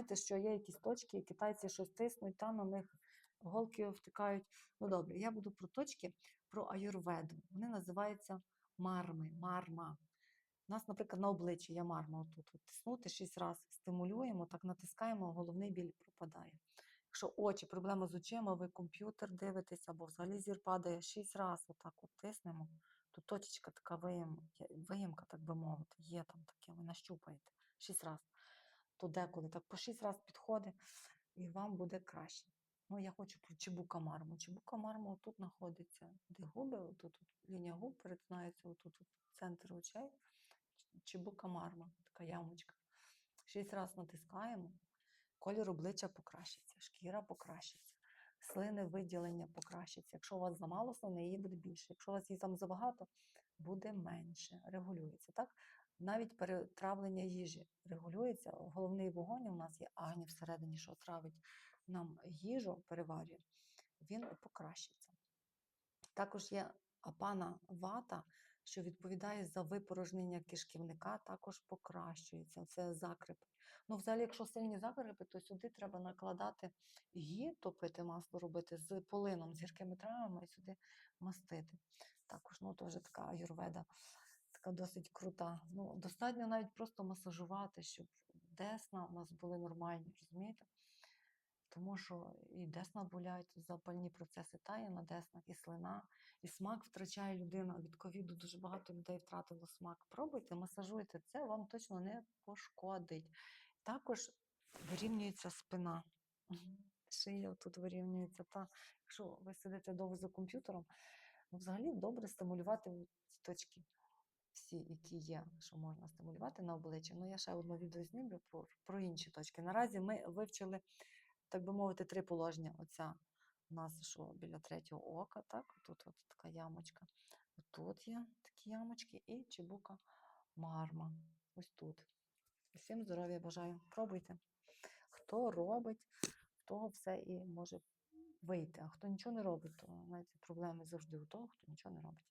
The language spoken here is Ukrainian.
знаєте, що є якісь точки, і китайці щось тиснуть, та на них голки втикають. Ну добре, я буду про точки, про аюрведу. Вони називаються марми, марма. У нас, наприклад, на обличчі є марма. Отут от тиснути шість разів, стимулюємо, так натискаємо, головний біль пропадає. Якщо очі, проблема з очима, ви комп'ютер дивитесь або взагалі зір падає, шість разів отак от тиснемо, то точечка така виємка, так би мовити, є там таке, ви нащупаєте шість разів. То деколи так по шість разів підходить, і вам буде краще. Ну, я хочу про чебука марму. Чебука марму тут знаходиться, де губи, отут от лінія губ перетинається, отут от центр очей. Чебука марма, така ямочка. Шість разів натискаємо, колір обличчя покращиться, шкіра покращиться, слини виділення покращиться. Якщо у вас замало слини, її буде більше. Якщо у вас її там забагато, буде менше, регулюється. Так? Навіть перетравлення їжі регулюється. Головний вогонь у нас є агні всередині, що травить нам їжу, переварює, він покращиться. Також є апана вата, що відповідає за випорожнення кишківника, також покращується. Це закрепи. Ну, взагалі, якщо сильні закрепи, то сюди треба накладати гі, топити масло робити з полином, з гіркими травами і сюди мастити. Також, ну, теж така аюрведа, така досить крута. Ну, достатньо навіть просто масажувати, щоб десна у нас були нормальні, розумієте? Тому що і десна болять, запальні процеси тає на деснах, і слина, і смак втрачає людина. Від ковіду дуже багато людей втратило смак. Пробуйте, масажуйте, це вам точно не пошкодить. Також вирівнюється спина. Шия тут вирівнюється. Та, якщо ви сидите довго за комп'ютером, ну, взагалі добре стимулювати ці точки, всі, які є, що можна стимулювати на обличчі. Ну, я ще одне відео знімлю про, про інші точки. Наразі ми вивчили так би мовити, три положення. Оця у нас що біля третього ока, так? Тут от така ямочка. Тут є такі ямочки і чебука марма. Ось тут. Всім здоров'я бажаю. Пробуйте. Хто робить, того все і може вийти. А хто нічого не робить, то знаєте, проблеми завжди у того, хто нічого не робить.